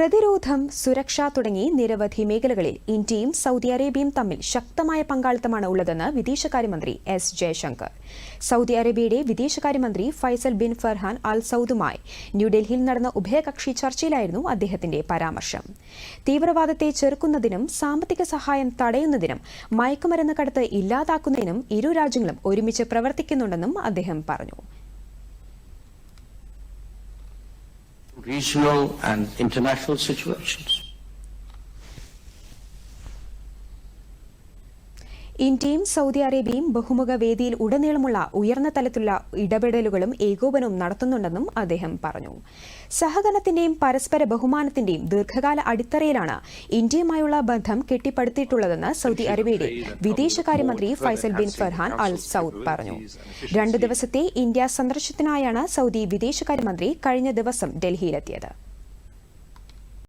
പ്രതിരോധം സുരക്ഷ തുടങ്ങി നിരവധി മേഖലകളിൽ ഇന്ത്യയും സൗദി അറേബ്യയും തമ്മിൽ ശക്തമായ പങ്കാളിത്തമാണ് ഉള്ളതെന്ന് വിദേശകാര്യമന്ത്രി എസ് ജയശങ്കർ. സൗദി അറേബ്യയുടെ വിദേശകാര്യമന്ത്രി ഫൈസൽ ബിൻ ഫർഹാൻ അൽ സൌദുമായി ന്യൂഡൽഹിയിൽ നടന്ന ഉഭയകക്ഷി ചർച്ചയിലായിരുന്നു അദ്ദേഹത്തിന്റെ പരാമർശം. തീവ്രവാദത്തെ ചെറുക്കുന്നതിനും സാമ്പത്തിക സഹായം തടയുന്നതിനും മയക്കുമരുന്ന് കടത്ത് ഇല്ലാതാക്കുന്നതിനും ഇരു രാജ്യങ്ങളും ഒരുമിച്ച് പ്രവർത്തിക്കുന്നുണ്ടെന്നും അദ്ദേഹം പറഞ്ഞു. Regional and international situations. ഇന്ത്യയും സൗദി അറേബ്യയും ബഹുമുഖ വേദിയിൽ ഉടനീളമുള്ള ഉയർന്ന തലത്തിലുള്ള ഇടപെടലുകളും ഏകോപനവും നടത്തുന്നുണ്ടെന്നും അദ്ദേഹം പറഞ്ഞു. സഹകരണത്തിന്റെയും പരസ്പര ബഹുമാനത്തിന്റെയും ദീർഘകാല അടിത്തറയിലാണ് ഇന്ത്യയുമായുള്ള ബന്ധം കെട്ടിപ്പടുത്തിയിട്ടുള്ളതെന്ന് സൗദി അറേബ്യയുടെ വിദേശകാര്യമന്ത്രി Faisal bin Farhan Al Saud പറഞ്ഞു. രണ്ടു ദിവസത്തെ ഇന്ത്യ സന്ദർശനത്തിനായാണ് സൗദി വിദേശകാര്യമന്ത്രി കഴിഞ്ഞ ദിവസം ഡൽഹിയിലെത്തിയത്.